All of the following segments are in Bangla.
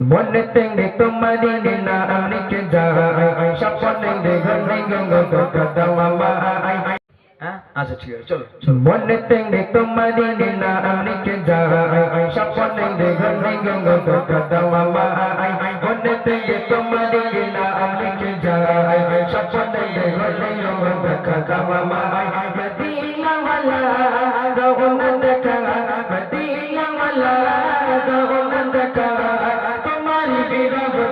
মনে তেঙ্গে তোমারি লীলা আমি কে যাই স্বপ্নে দেখে গঙ্গ দাওয়া মাই হ্যাঁ? আচ্ছা ঠিক আছে চলো। চলো মনে তেঙ্গে তোমারি লীলা আমি কে যাই স্বপ্নে দেখে গঙ্গ দাওয়া মাই মনে তেঙ্গে তোমারি লীলা আমি কে যাই স্বপ্নে দেখে গঙ্গ দাওয়া মাই মদিনা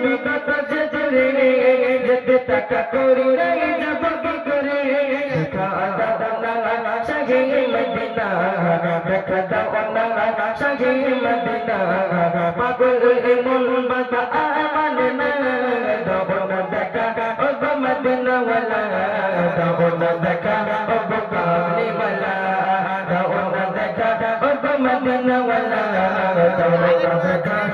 দেশ নবী কত জুড়ে জিদ তক করি নাই জগ কি করে সগে মদিনা দেখা দাদা সগে মদিনা পাগল মন বাবা আমান না দাওনা দেখা ও মদিনা ওয়ালা দাওনা দেখা ও কামলি ওয়ালা দাওনা দেখা ও মদিনা ওয়ালা দাওনা দেখা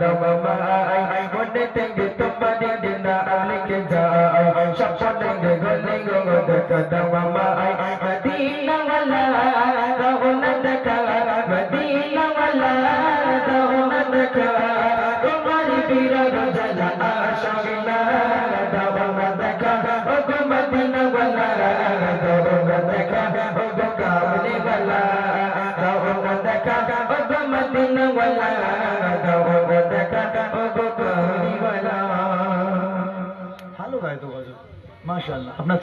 মাই মনতে তোমারি দিনা আমি কে যাই স্বপ্নে গলে গো দেখা দাওয়া মাই মদিনা ওয়ালা দাওনা দেখা মদিনা ওয়ালা দাওনা দেখা তোমারি বিরহ জানা আশাগনা দাওনা দেখা ও মদিনা ওয়ালা দাওনা দেখা ও কামলি ওয়ালা দাওনা দেখা কামলি ওয়ালা ভালো